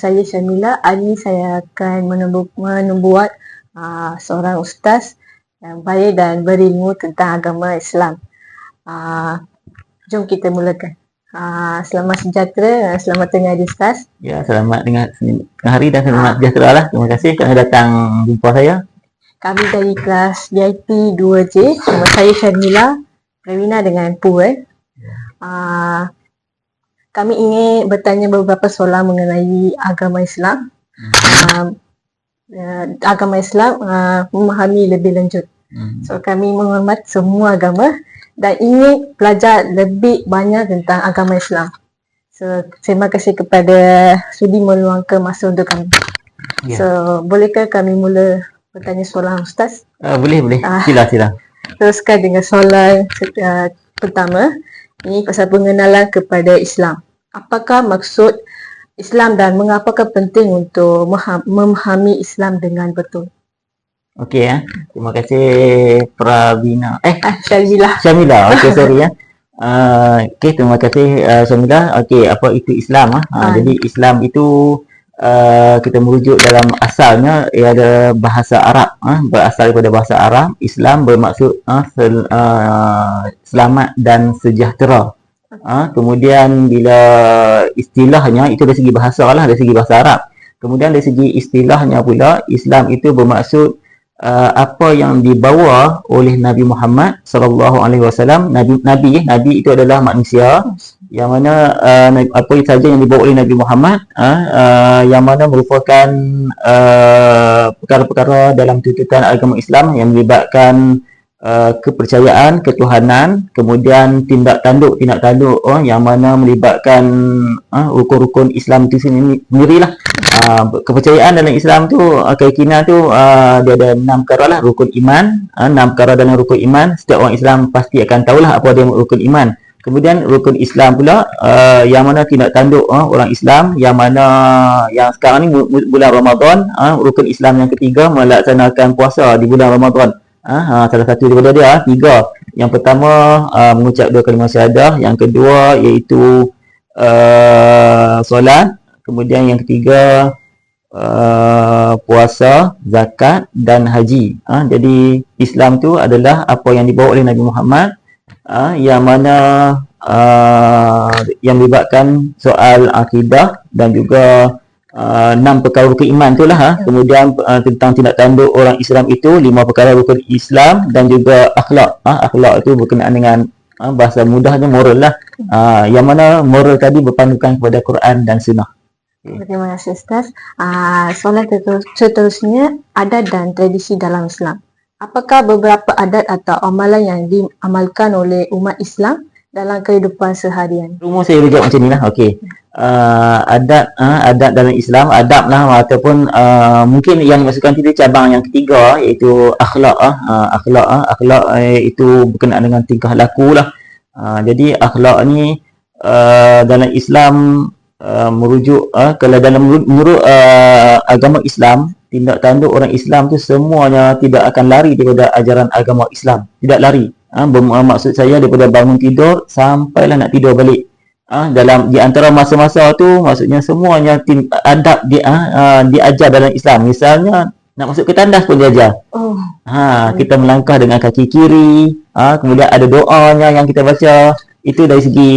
saya Syamila. Hari ini saya akan menembu- membuat uh, seorang ustaz yang baik dan berilmu tentang agama Islam. Uh, jom kita mulakan. Uh, selamat sejahtera dan selamat tengah hari ustaz. Ya, selamat tengah, tengah hari dan selamat sejahtera lah. Terima kasih kerana datang jumpa saya. Kami dari kelas VIP 2J. Nama saya Syamila. Rewina dengan Pu eh. Uh, kami ingin bertanya beberapa soalan mengenai agama Islam. Uh, uh, agama Islam uh, memahami lebih lanjut. Hmm. So kami menghormat semua agama dan ingin belajar lebih banyak tentang agama Islam. So terima kasih kepada sudi meluangkan masa untuk kami. Ya. So bolehkah kami mula bertanya soalan Ustaz? Uh, boleh, boleh. Ah. Sila, sila. Teruskan dengan soalan uh, pertama. Ini pasal pengenalan kepada Islam. Apakah maksud Islam dan mengapakah penting untuk memahami Islam dengan betul? Okey ya. Terima kasih Pravina. Eh, Ah, Syazila. Syamila. Okey, sorry ya. Uh, Okey, terima kasih uh, Syamila. Okey, apa itu Islam ah? Uh, Ah. jadi Islam itu uh, kita merujuk dalam asalnya ia ada bahasa Arab ah, berasal daripada bahasa Arab. Islam bermaksud ah, sel, uh, selamat dan sejahtera. Ah, kemudian bila istilahnya itu dari segi bahasa lah, dari segi bahasa Arab. Kemudian dari segi istilahnya pula Islam itu bermaksud uh, apa yang dibawa oleh Nabi Muhammad sallallahu alaihi wasallam. Nabi nabi eh, nabi itu adalah manusia yang mana uh, apa saja yang dibawa oleh Nabi Muhammad uh, uh, yang mana merupakan uh, perkara-perkara dalam tuntutan agama Islam yang melibatkan uh, kepercayaan ketuhanan kemudian tindak tanduk tindak tanduk oh, yang mana melibatkan uh, rukun-rukun Islam itu sendiri sendirilah. Uh, kepercayaan dalam Islam tu uh, keyakinan tu uh, dia ada enam perkara lah. Rukun iman uh, enam perkara dalam rukun iman. Setiap orang Islam pasti akan tahulah apa dia rukun iman. Kemudian rukun Islam pula uh, yang mana tindak tanduk uh, orang Islam yang mana yang sekarang ni bu- bu- bulan Ramadan uh, rukun Islam yang ketiga melaksanakan puasa di bulan Ramadan uh, uh, salah satu daripada dia uh, tiga. Yang pertama uh, mengucap dua kalimah syahadah. Yang kedua iaitu uh, solat. Kemudian yang ketiga uh, puasa, zakat dan haji. Ha, jadi Islam tu adalah apa yang dibawa oleh Nabi Muhammad. Ha, yang mana uh, yang melibatkan soal akidah dan juga uh, enam perkara rukun iman tu lah. Ha. Kemudian uh, tentang tindak tanduk orang Islam itu lima perkara rukun Islam dan juga akhlak. Ha. Akhlak itu berkenaan dengan ha, bahasa mudahnya moral lah. Ha, yang mana moral tadi berpandukan kepada Quran dan Sunnah. Terima kasih Ustaz. Uh, soalan terus- seterusnya, adat dan tradisi dalam Islam. Apakah beberapa adat atau amalan yang diamalkan oleh umat Islam dalam kehidupan seharian? Rumah saya jawab macam ni lah. Okey. Uh, adat uh, adat dalam Islam, adab lah ataupun uh, mungkin yang dimasukkan itu cabang yang ketiga iaitu akhlak ah uh, akhlak ah akhlak uh, itu berkenaan dengan tingkah laku lah. Uh, jadi akhlak ni uh, dalam Islam uh, merujuk uh, kalau dalam menurut uh, agama Islam tindak tanduk orang Islam tu semuanya tidak akan lari daripada ajaran agama Islam tidak lari ha, maksud saya daripada bangun tidur sampailah nak tidur balik ha, dalam di antara masa-masa tu maksudnya semuanya tin, adab di, ha, uh, diajar dalam Islam misalnya nak masuk ke tandas pun diajar Oh, Ha, kita melangkah dengan kaki kiri. Ha, kemudian ada doanya yang kita baca. Itu dari segi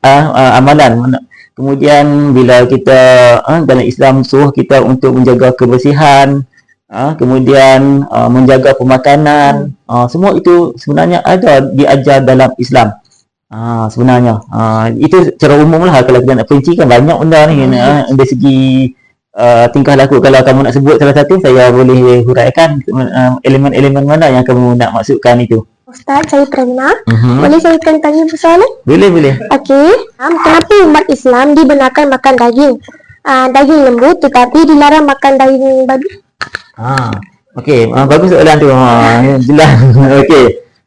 ah, ah, amalan. Kemudian bila kita ah, dalam Islam suruh kita untuk menjaga kebersihan, ah, kemudian ah, menjaga pemakanan, ah, semua itu sebenarnya ada diajar dalam Islam. Ah, sebenarnya ah, itu secara umum lah kalau kita nak perinci kan banyak benda ni Hmm. ah, dari segi uh, tingkah laku kalau kamu nak sebut salah satu saya boleh huraikan uh, elemen-elemen mana yang kamu nak masukkan itu. Ustaz, saya Prerna. Uh-huh. Boleh saya akan tanya persoalan? Boleh boleh. Okey. Um, kenapa umat Islam dibenarkan makan daging? Uh, daging lembu tetapi dilarang makan daging babi? Ha. Okey, uh, bagus soalan tu. Ha, jelas. Okey.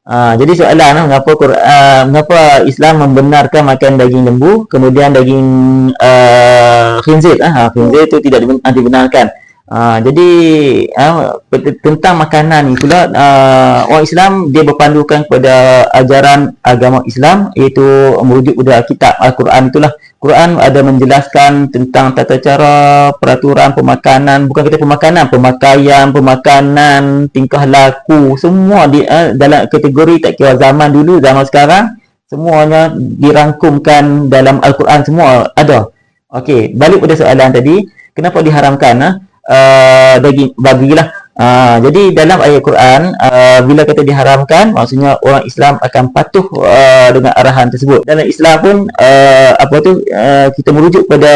Uh, jadi soalan uh, mengapa Quran, uh, mengapa Islam membenarkan makan daging lembu kemudian daging uh, khinzir ah uh, khinzir itu tidak diben- dibenarkan. Ah, jadi pe- tentang makanan ni pula ah, orang Islam dia berpandukan kepada ajaran agama Islam iaitu merujuk kepada kitab Al-Quran itulah. Quran ada menjelaskan tentang tata cara, peraturan pemakanan, bukan kita pemakanan, pemakaian, pemakanan, tingkah laku, semua di ah, dalam kategori tak kira zaman dulu, zaman sekarang, semuanya dirangkumkan dalam Al-Quran semua ada. Okey, balik pada soalan tadi, kenapa diharamkan ah? Uh, daging bagilah. Uh, jadi dalam ayat Quran uh, bila kata diharamkan maksudnya orang Islam akan patuh uh, dengan arahan tersebut. Dalam Islam pun uh, apa tu uh, kita merujuk pada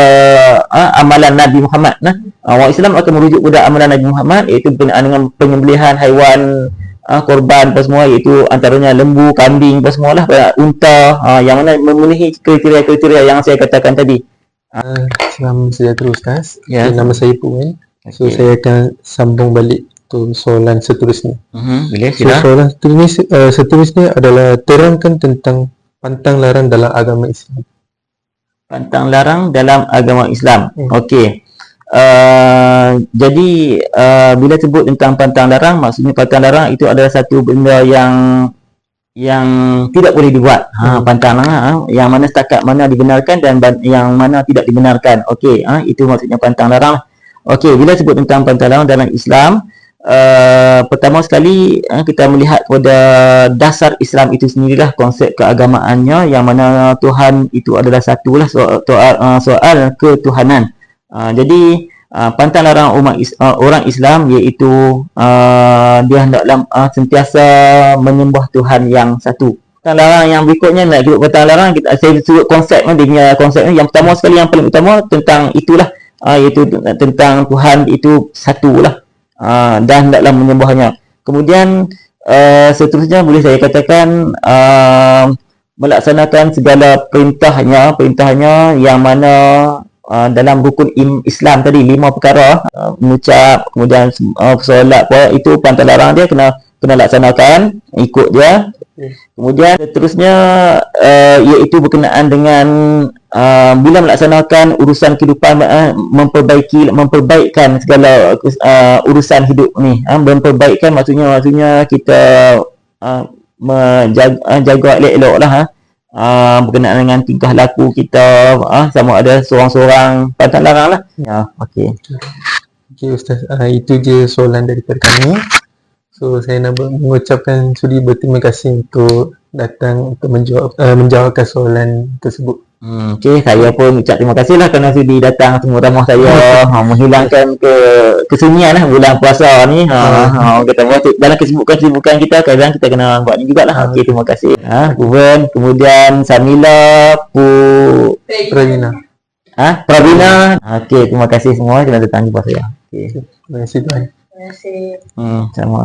uh, amalan Nabi Muhammad nah. Uh, orang Islam akan merujuk pada amalan Nabi Muhammad iaitu berkenaan dengan penyembelihan haiwan uh, korban apa semua iaitu antaranya lembu, kambing apa semualah uh, unta uh, yang mana memenuhi kriteria-kriteria yang saya katakan tadi. Uh, Salam sejahtera Ustaz. Ya. Okay, nama saya Puan. So Okey. saya akan sambung balik soalan seterusnya. Mhm, boleh So soalan seterusnya, uh, seterusnya adalah terangkan tentang pantang larang dalam agama Islam. pantang larang dalam agama Islam. Hmm. Okey. Uh, jadi uh, bila sebut tentang pantang larang maksudnya pantang larang itu adalah satu benda yang yang tidak boleh dibuat. Ha Hmm. pantang larang ha, yang mana setakat mana dibenarkan dan yang mana tidak dibenarkan. Okey, ha itu maksudnya pantang larang. Okey, bila sebut tentang pantang larang dalam Islam Uh, pertama sekali uh, kita melihat kepada dasar Islam itu sendirilah konsep keagamaannya yang mana Tuhan itu adalah satulah soal, soal, uh, soal ketuhanan. Uh, jadi uh, pantang larang umat is, uh, orang Islam iaitu uh, dia hendaklah uh, sentiasa menyembah Tuhan yang satu. Pantang larang yang berikutnya nak sebut pantang larang kita saya sebut konsep dia punya konsep yang pertama sekali yang paling utama tentang itulah uh, iaitu tentang Tuhan itu satu lah uh, dan hendaklah menyembahnya. Kemudian uh, seterusnya boleh saya katakan uh, melaksanakan segala perintahnya, perintahnya yang mana uh, dalam rukun Islam tadi lima perkara uh, mengucap kemudian uh, solat itu pantang larang dia kena kena laksanakan ikut dia kemudian seterusnya uh, iaitu berkenaan dengan uh, bila melaksanakan urusan kehidupan uh, memperbaiki memperbaikkan segala uh, urusan hidup ni. Uh, memperbaikkan maksudnya maksudnya kita uh, menjaga uh, jaga elok-elok lah uh, berkenaan dengan tingkah laku kita uh, sama ada seorang-seorang pantang larang lah. Ya okey. Okey Ustaz, uh, itu je soalan daripada kami. So saya nak mengucapkan sudi berterima kasih untuk datang untuk menjawab uh, menjawabkan soalan tersebut. Hmm, okay, saya pun ucap terima kasih lah kerana sudi datang semua ramah saya. Ha, menghilangkan ke kesunyian lah bulan puasa ni. Ha, ha, orang kata buat dalam kesibukan-kesibukan kita kadang kita kena buat ni jugalah. Okey terima kasih. Ha, Ruben kemudian Samila Pu Pravina. ha, Pravina. Okey terima kasih semua kerana datang jumpa saya. Okey. Terima kasih Tuhan. Terima kasih. hmm, sama